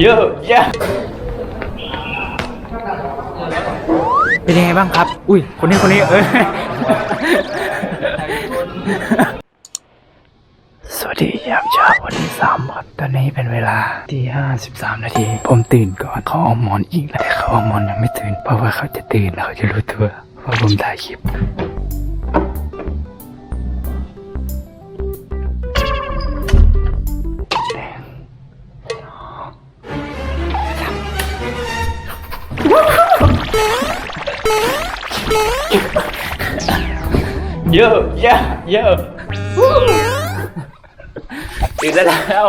เยอะเยอะเป็นยังไงบ้างครับ อุ้ย คนนี้คนนี้เออสวัส ดียามเช้าวันที่สามครับตอนนี้เป็นเวลาที่ห้าสิบสามนาที ผมตื่นก่อนเขาเอาหมอนอีกแล้วแต่เขาเอาหมอนยังไม่ตื่น เพราะว่าเขาจะตื่นแล้วเขาจะรู้ตัวว่าผมถ่ายคลิปเยอะเยอะเยอะ ตื่นได้แล้ว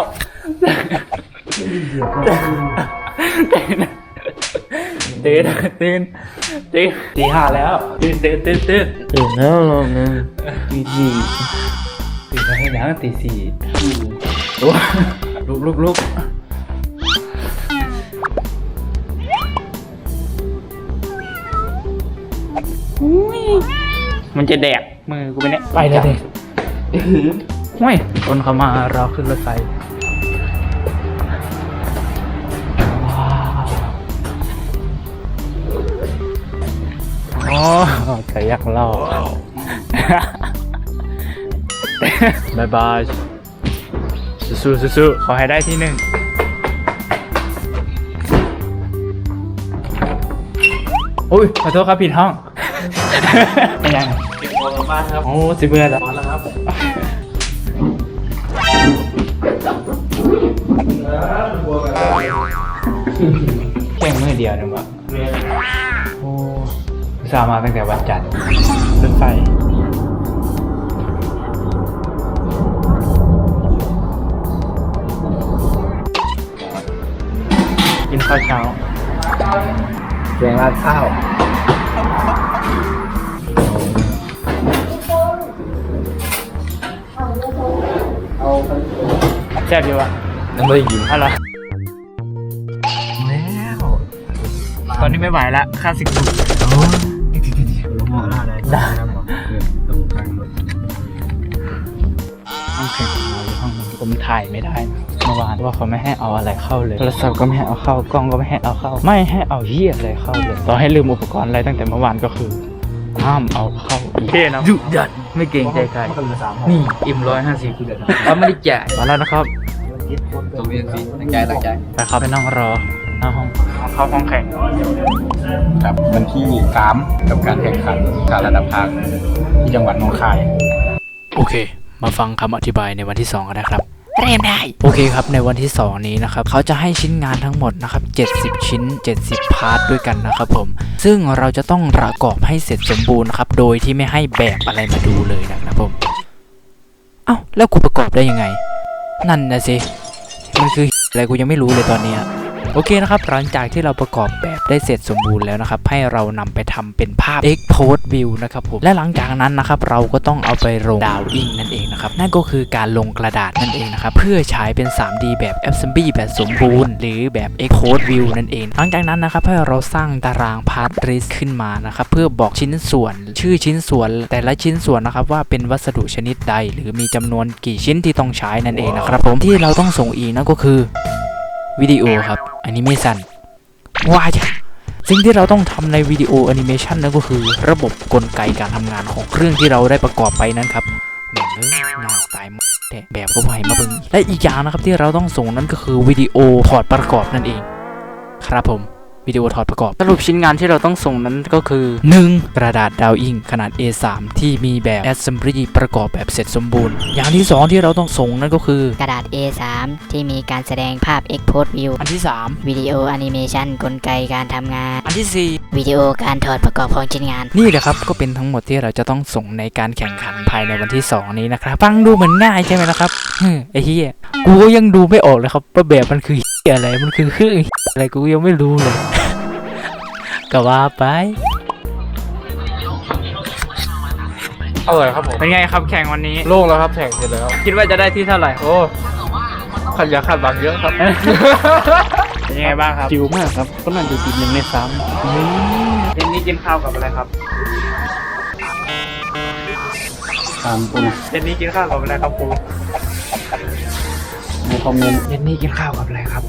ตื่นตื่นตื่นตีห้าแล้วตื่นตื่นตื่นตื่นตื่นแล้วรอบนึงดีดีตื่นมาให้แล้วตีสี่ลุกลุกลุกมันจะแดกมือกูไปเนี่ยไปเลย ดิไม่คนเขามารอขึ้นรถไฟว้าวอ๋อแต่ยักษ์ล่อบายบายสู้ๆสู้ๆขอให้ได้ที่หนึ่งอุ้ยขอโทษครับผิดห้องเป็นยังไงเก็บตัวกลับบ้านครับ โอ้สิเบื่อแล้ว แล้วครับแค่มือเดียวนึงวะโอ้อุตสาห์มาตั้งแต่วันจันทร์รถไฟกินข้าวเช้าแกงราดข้าวแซ่บดีวะยังไม่ได้ยินอะไร อนนี้ไม่ไหวละค่าสิกสุกโอ้ยรู้หมอได้ได้ได้หมอตรงกลางหมดห้อเราอยู่ห้องผมถ่ายไม่ได้เมื่อวานว่าเขาไม่ให้เอาอะไรเข้าเลยโทรศัพท์ก็ไม่ให้เอาเข้ากล้องก็ไม่ให้เอาเข้า ไม่ให้เอาเหี้ยอะไรเข้าเลยต่อให้ลืมอุปกรณ์อะไรตั้งแต่เมื่อวานก็คือห้ามเอาเข้าอีกเท่นะดุดันไม่เกรงใจใครนี่อิ่มร้อยห้าสิบเขาไม่ได้จ่ายมาแล้วนะครับตัวเองสิตั้งใจตั้งใจไปเข้าไปนั่งรอ หน้าห้องเข้าห้องแข่งครับวันที่สามกับการแข่งขันการระดับภาคที่จังหวัดหนองคาย โอเค มาฟังคำอธิบายในวันที่ 2 กันนะครับ เริ่มได้ โอเคครับ ในวันที่ 2 นี้นะครับ เขาจะให้ชิ้นงานทั้งหมดนะครับ 70 ชิ้น 70 พาร์ทด้วยกันนะครับผม ซึ่งเราจะต้องประกอบให้เสร็จสมบูรณ์นะครับ โดยที่ไม่ให้แบบอะไรมาดูเลยนะครับผม เอ้า แล้วกูประกอบได้ยังไง นั่นนะสิ มันคืออะไรกูยังไม่รู้เลยตอนเนี้ย โอเคนะครับหลังจากที่เราประกอบแบบได้เสร็จสมบูรณ์แล้วนะครับ ให้เรานำไปทำเป็นภาพ Export View นะครับผมและหลังจากนั้นนะครับเราก็ต้องเอาไปลงดาวอิงนั่นเองนะครับนั่นก็คือการลงกระดาษนั่นเองนะครับเพื่อใช้เป็น 3D แบบ Assembly แบบสมบูรณ์ หรือแบบ Export View นั่นเอง หลังจากนั้นนะครับให้เราสร้างตาราง Part List ขึ้นมานะครับเพื่อบอกชิ้นส่วน ชื่อชิ้นส่วน แต่ละชิ้นส่วนนะครับว่าเป็นวัสดุชนิดใด หรือมีจำนวนกี่ชิ้นที่ต้องใช้นั่นเองนะครับผมที่เราต้องส่งอีกนั่นก็คือ วิดีโอครับแอนิเมชันว้ายสิ่งที่เราต้องทำในวิดีโอแอนิเมชันนั่นก็คือระบบกลไกการทำงานของเครื่องที่เราได้ประกอบไปนั้นครับแม่งเอ้น่าตายแต่แบบก็ไหวมาบึงและอีกอย่างนะครับที่เราต้องส่งนั้นก็คือวิดีโอถอดประกอบนั่นเอง ครับผม วิดีโอถอดประกอบ สรุปชิ้นงานที่เราต้องส่งนั้นก็คือ 1. กระดาษดาวอิงขนาด A3 ที่มีแบบ Assembly ประกอบแบบเสร็จสมบูรณ์ อย่างที่ 2 ที่เราต้องส่งนั่นก็คือ กระดาษ A3 ที่มีการแสดงภาพ Export View อันที่ 3 วิดีโอแอนิเมชันกลไกการทำงาน อันที่วิดีโอการถอดประกอบของชิ้นงาน4นี่แหละครับก็เป็นทั้งหมดที่เราจะต้องส่งในการแข่งขันภายในวันที่ 2 นี้นะครับฟังดูเหมือนง่ายใช่ไหมนะครับฮึไอ้เหี้ยกูก็ยังดูไม่ออกเลยครับว่าแบบมันคือเหี้ยอะไรมันคือเครื่องเหี้ยอะไรกูยังไม่รู้เลย ก็ว่าไป อร่อยครับผมเป็นไงครับแข่งวันนี้ โล่งแล้วครับแข่งเสร็จแล้ว คิดว่าจะได้ที่เท่าไหร่โอ้ขัดยาขัดบังเยอะครับ เป็นยังไงบ้างครับจิวมากครับ ก็น่าจะติดหนึ่งในสามอืมเย็นนี้กินข้าวกับอะไรครับตามคุณเย็นนี้กินข้าวกับอะไรครับครูในคอมเมนต์เย็นนี้กินข้าวกับอะไรครับ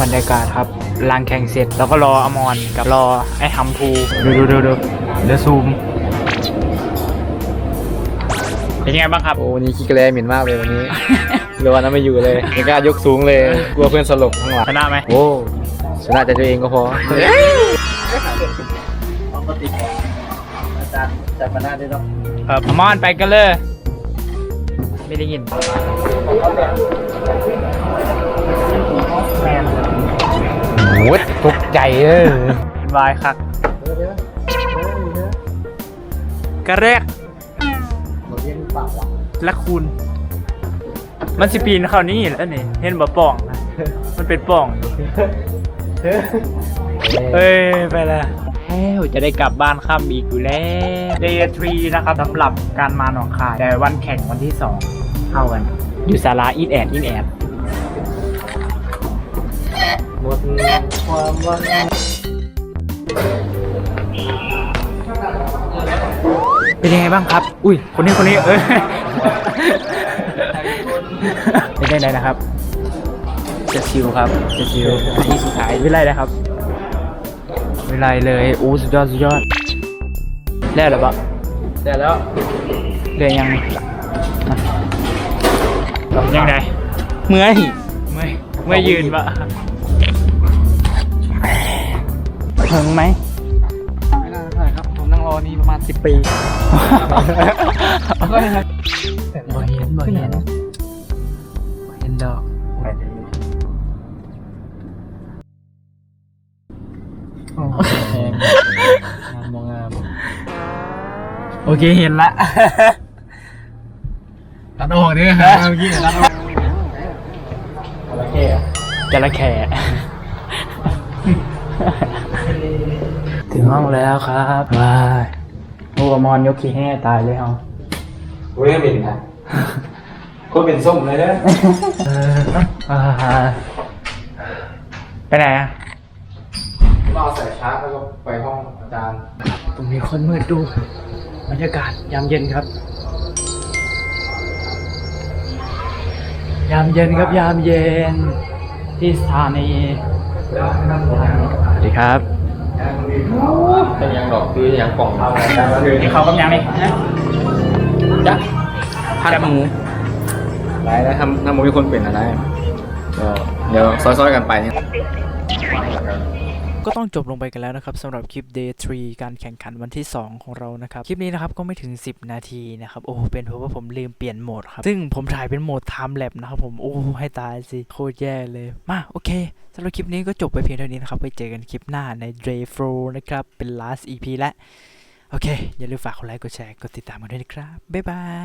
บรรยากาศครับลางแข่งเสร็จ แล้วก็รออมรกับรอไอ้ฮัมพูดูดูดูดูเดี๋ยวซูม เป็นยังไงบ้างครับโอ้วันนี้ขี้กระแลเหม็นมากเลยวันนี้ เรือวันนั้นไม่อยู่เลยไม่กล้ายกสูงเลย กลัวเพื่อนสลบข้างหลังชนะไหมโอ้ชนะใจตัวเองก็พอจับมาหน้าได้ต้องเอออมรไปกันเลย ไม่ได้ยิน โอ้ยตกใจเลยเป็นวายครับกระแรกและคุณ มันสิปีนเข้านี่แล้วนี่เห็นบ่ป่องนะมันเป็นป่องอยู่เอ้ยไปแล้วแล้วจะได้กลับบ้านค่ำอีกอยู่แล้ว Day 3นะครับสำหรับการมาหนองคาย แต่วันแข่งวันที่ 2เท่ากัน อยู่ศาลาอีดแอดอีดแอด หมดความหวังเป็นยังไงบ้างครับ อุ้ย คนนี้คนนี้ เออเป็นยังไงนะครับ จะชิวครับ จะชิวอันนี้สุดท้ายวิไลนะครับวิไลเลยอู้สุดยอดสุดยอด แล้วเหรอปะแต่แล้วเรียนยังยังไงเมื่อยเมื่อยเมื่อยยืนปะ เพิงไหมไม่น่าใช่ครับ ผมนั่งรอนี่ประมาณ10ปีบ่เห็นบ่เห็นบ่เห็นดอกงามมองงามโอเคเห็นละตัดออกเนี่ยฮะเมื่อกี้ตัดออกโอเคจระเข้ ถึงห้องแล้วครับว้ายโอ้อมอนยกขี้แห่ตายเลยเอาเว้ยเป็นนะก็เป็นส้มเลยนะอ่าไปไหนอะเราใส่ชาร์จแล้วก็ไปห้องอาจารย์ ตรงนี้คนมืดดู บรรยากาศยามเย็นครับ ยามเย็นครับยามเย็นที่สถานีสวัสดีครับ เป็นยังดอกคือยังกล่องเอานี่เขากำยังไหมจ้ะพัดหมูไรนะทำทำหมูมีคนเป็นอะไรก็เดี๋ยวซอยๆกันไปเนี่ย ก็ต้องจบลงไปกันแล้วนะครับสำหรับคลิป Day 3 การแข่งขันวันที่ 2 ของเรานะครับ คลิปนี้นะครับก็ไม่ถึง 10 นาทีนะครับ โอ้เป็นเพราะว่าผมลืมเปลี่ยนโหมดครับ ซึ่งผมถ่ายเป็นโหมด Time Lap นะครับผม โอ้ ให้ตายสิ โคตรแย่เลย มาโอเคสำหรับคลิปนี้ก็จบไปเพียงเท่านี้นะครับ ไปเจอกันคลิปหน้าใน Day 4นะครับ เป็น last EP แล้วโอเค อย่าลืมฝากกดไลค์กดแชร์กดติดตามกันด้วยนะครับบ๊ายบาย